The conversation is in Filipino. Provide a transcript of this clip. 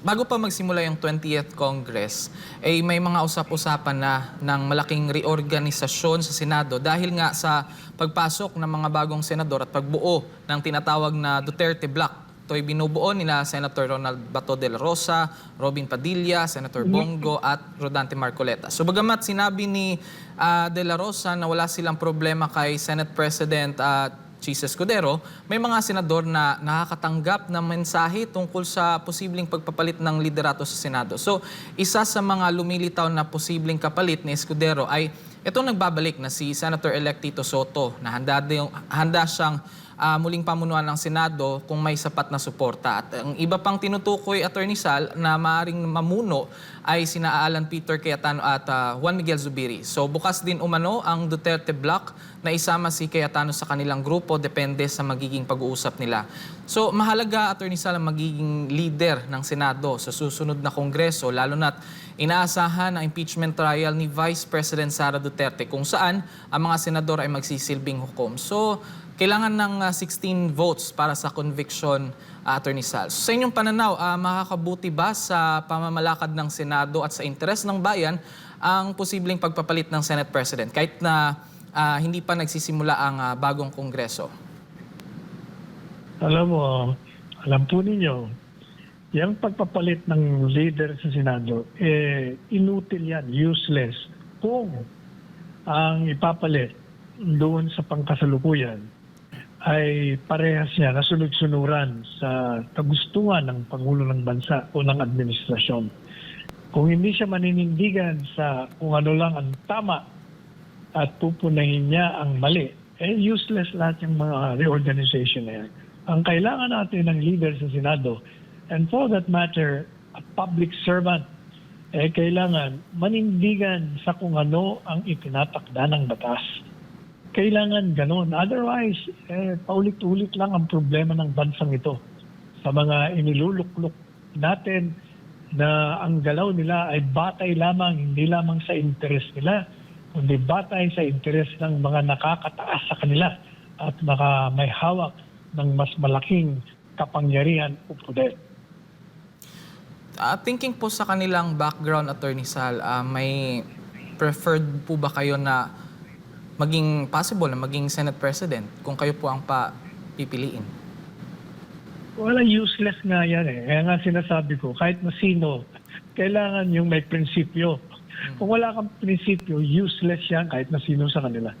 bago pa magsimula yung 20th Congress, ay may mga usap-usapan na ng malaking reorganisasyon sa Senado dahil nga sa pagpasok ng mga bagong senador at pagbuo ng tinatawag na Duterte Block. Ito ay binubuo nila Senator Ronald Bato de la Rosa, Robin Padilla, Senator Bongo at Rodante Marcoleta. So bagamat sinabi ni ah, de la Rosa na wala silang problema kay Senate President at Chis Escudero, may mga senador na nakakatanggap ng mensahe tungkol sa posibleng pagpapalit ng liderato sa Senado. So, isa sa mga lumilitaw na posibleng kapalit ni Escudero ay itong nagbabalik na si Senator-elect Tito Soto na handa, handa siyang ah, muling pamunuan ng Senado kung may sapat na suporta. At ang iba pang tinutukoy, Attorney Sal, na maaring mamuno ay sina Alan Peter Cayetano at ah, Juan Miguel Zubiri. So bukas din umano ang Duterte Block na isama si Cayetano sa kanilang grupo depende sa magiging pag-uusap nila. So mahalaga, Attorney Sal, ang magiging leader ng Senado sa susunod na Kongreso, lalo na't inaasahan ang impeachment trial ni Vice President Sara Duterte kung saan ang mga senador ay magsisilbing hukom. So kailangan ng ah, 16 votes para sa conviction, ah, Attorney Sal. So, sa inyong pananaw, ah, makakabuti ba sa pamamalakad ng Senado at sa interes ng bayan ang posibleng pagpapalit ng Senate President kahit na ah, hindi pa nagsisimula ang ah, bagong Kongreso? Alam mo, alam po ninyo, yung pagpapalit ng leader sa Senado, eh, inutil yan, useless. Kung ang ipapalit doon sa pangkasalukuyan ay parehas niya na sunod-sunuran sa kagustuhan ng Pangulo ng Bansa o ng administrasyon. Kung hindi siya maninindigan sa kung ano lang ang tama at pupunahin niya ang mali, eh useless lahat yung mga reorganization na yan. Ang kailangan natin ng leader sa Senado, and for that matter, a public servant, eh kailangan manindigan sa kung ano ang itinatakda ng batas. Kailangan ganon. Otherwise, eh, paulit-ulit lang ang problema ng bansang ito. Sa mga iniluluklok natin na ang galaw nila ay batay lamang, hindi lamang sa interes nila, kundi batay sa interes ng mga nakakataas sa kanila at maka may hawak ng mas malaking kapangyarihan o poder. Ah, thinking po sa kanilang background, Attorney Sal, ah, may preferred po ba kayo na maging possible na maging Senate President kung kayo po ang pa pipiliin? Wala useless nga yan eh. Kaya nga sinasabi ko, kahit na sino, kailangan yung may prinsipyo. Kung wala kang prinsipyo, useless yan kahit na sino sa kanila.